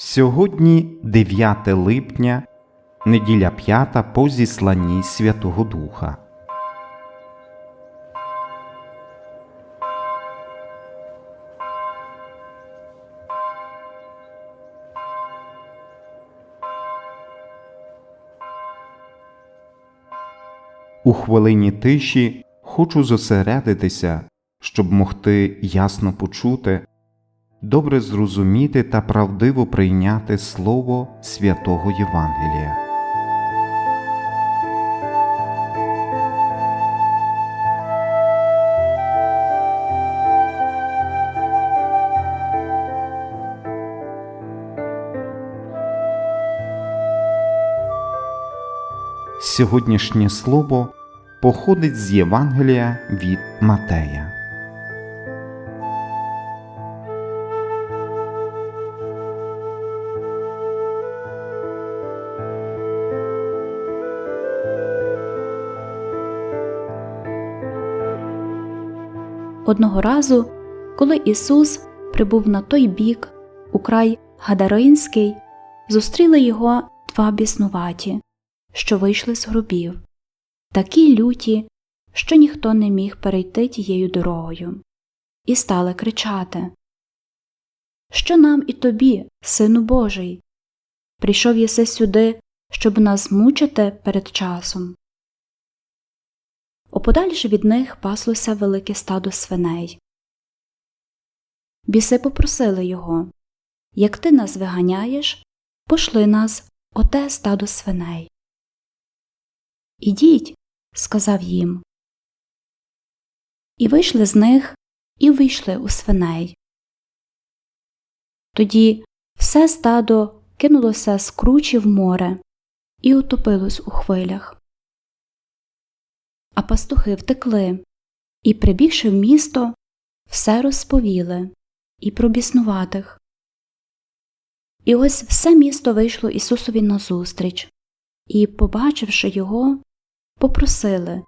Сьогодні 9 липня, неділя п'ята по зісланні Святого Духа. У хвилині тиші хочу зосередитися, щоб могти ясно почути, добре зрозуміти та правдиво прийняти Слово святого Євангелія. Сьогоднішнє слово походить з Євангелія від Матея. Одного разу, коли Ісус прибув на той бік, у край Гадаринський, зустріли його два біснуваті, що вийшли з гробів, такі люті, що ніхто не міг перейти тією дорогою, і стали кричати Що нам і тобі, Сину Божий? Прийшов єси сюди, щоб нас мучити перед часом. Оподальш від них паслося велике стадо свиней. Біси попросили його Як ти нас виганяєш, пошли нас оте стадо свиней. Ідіть, сказав їм. І вийшли з них, і вийшли у свиней. Тоді все стадо кинулося з кручі в море і утопилось у хвилях. А пастухи втекли і, прибігши в місто, все розповіли і про біснуватих. І ось все місто вийшло Ісусові назустріч, і, побачивши його, попросили,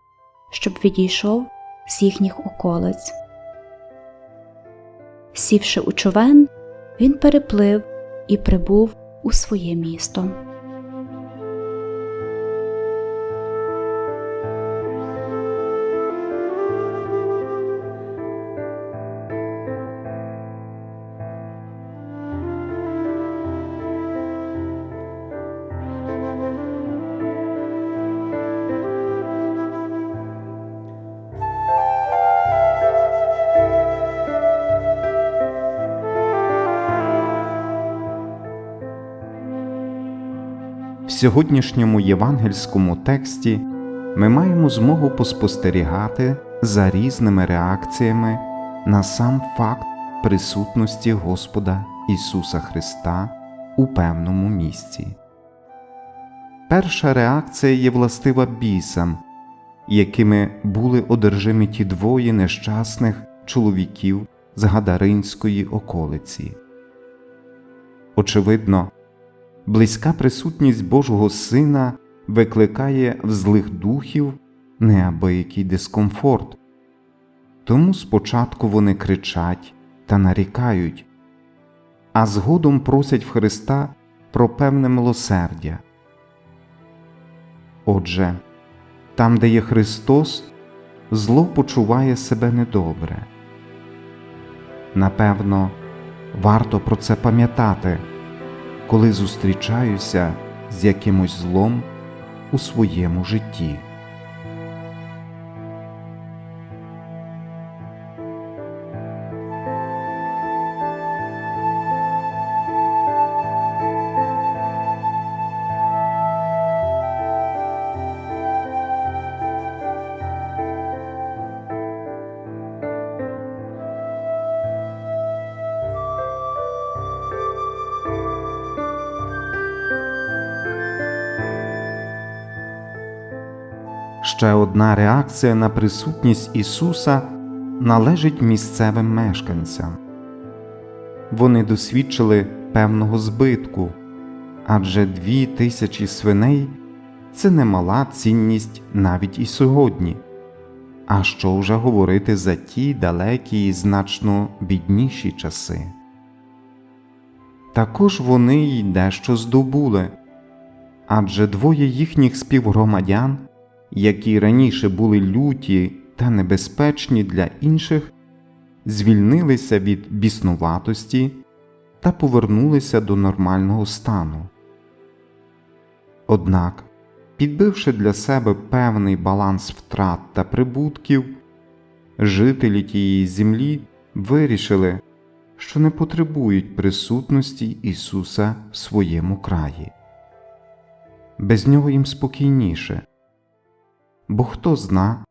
щоб відійшов з їхніх околиць. Сівши у човен, він переплив і прибув у своє місто. В сьогоднішньому євангельському тексті ми маємо змогу поспостерігати за різними реакціями на сам факт присутності Господа Ісуса Христа у певному місці. Перша реакція є властива бісам, якими були одержимі ті двоє нещасних чоловіків з Гадаринської околиці. Очевидно, близька присутність Божого Сина викликає в злих духів неабиякий дискомфорт, тому спочатку вони кричать та нарікають, а згодом просять в Христа про певне милосердя. Отже, там, де є Христос, зло почуває себе недобре. Напевно, варто про це пам'ятати коли зустрічаюся з якимось злом у своєму житті. Ще одна реакція на присутність Ісуса належить місцевим мешканцям. Вони досвідчили певного збитку, адже дві тисячі свиней це немала цінність навіть і сьогодні. А що вже говорити за ті далекі і значно бідніші часи. також вони й дещо здобули, адже двоє їхніх співгромадян, які раніше були люті та небезпечні для інших, звільнилися від біснуватості та повернулися до нормального стану. Однак, підбивши для себе певний баланс втрат та прибутків, жителі тієї землі вирішили, що не потребують присутності Ісуса в своєму краї. Без нього їм спокійніше, бо хто зна,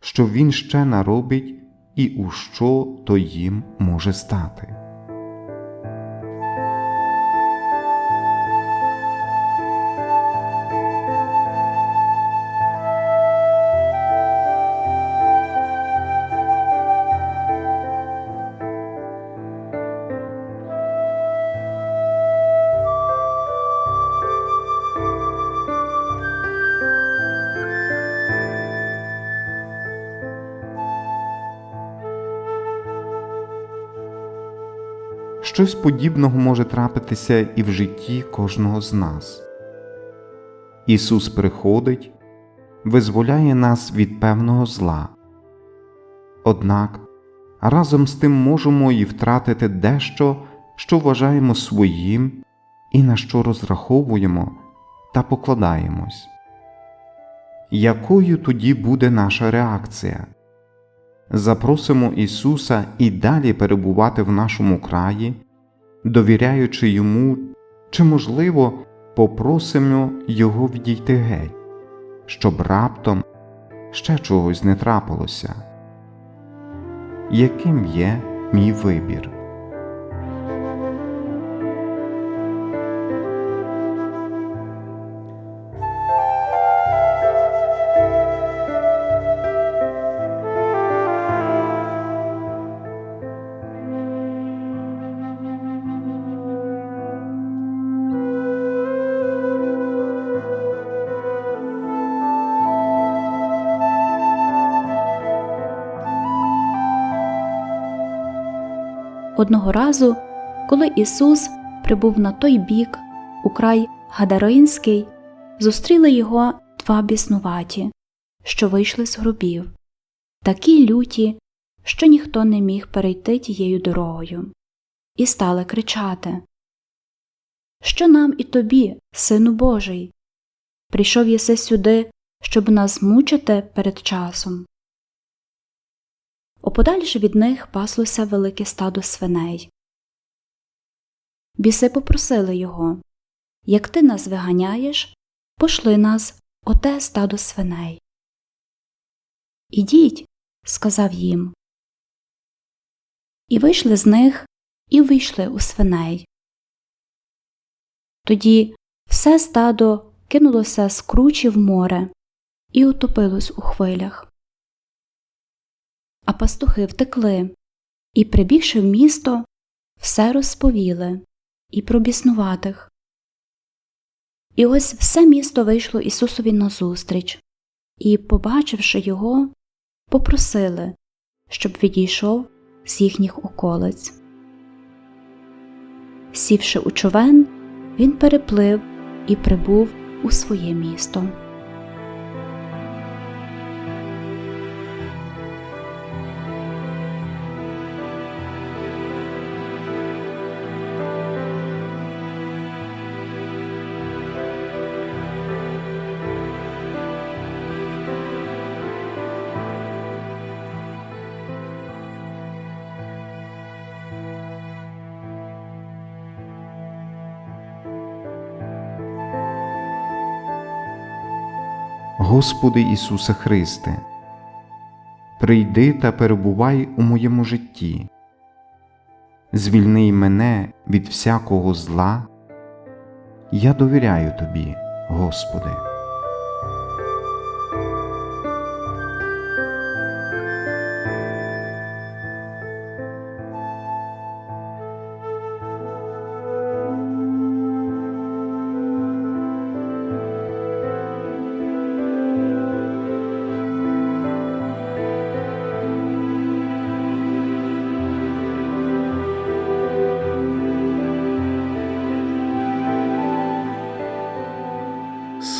що Він ще наробить і у що то їм може стати. Щось подібного може трапитися і в житті кожного з нас. Ісус приходить, визволяє нас від певного зла. Однак разом з тим можемо і втратити дещо, що вважаємо своїм і на що розраховуємо та покладаємось. Якою тоді буде наша реакція? запросимо Ісуса і далі перебувати в нашому краї, довіряючи Йому, чи, можливо, попросимо Його відійти геть, щоб раптом ще чогось не трапилося. Яким є мій вибір? Одного разу, коли Ісус прибув на той бік, у край Гадаринський, зустріли його два біснуваті, що вийшли з гробів, такі люті, що ніхто не міг перейти тією дорогою, і стали кричати Що нам і тобі, Сину Божий? Прийшов єси сюди, щоб нас мучити перед часом. Оподальш від них паслося велике стадо свиней. Біси попросили його Як ти нас виганяєш, пошли нас оте стадо свиней. Ідіть, сказав їм. І вийшли з них, і вийшли у свиней. Тоді все стадо кинулося з кручі в море і утопилось у хвилях а пастухи втекли і, прибігши в місто, все розповіли і про біснуватих. І ось все місто вийшло Ісусові назустріч, і, побачивши його, попросили, щоб відійшов з їхніх околиць. Сівши у човен, він переплив і прибув у своє місто. Господи Ісусе Христе, прийди та перебувай у моєму житті, звільни мене від всякого зла, я довіряю Тобі, Господи.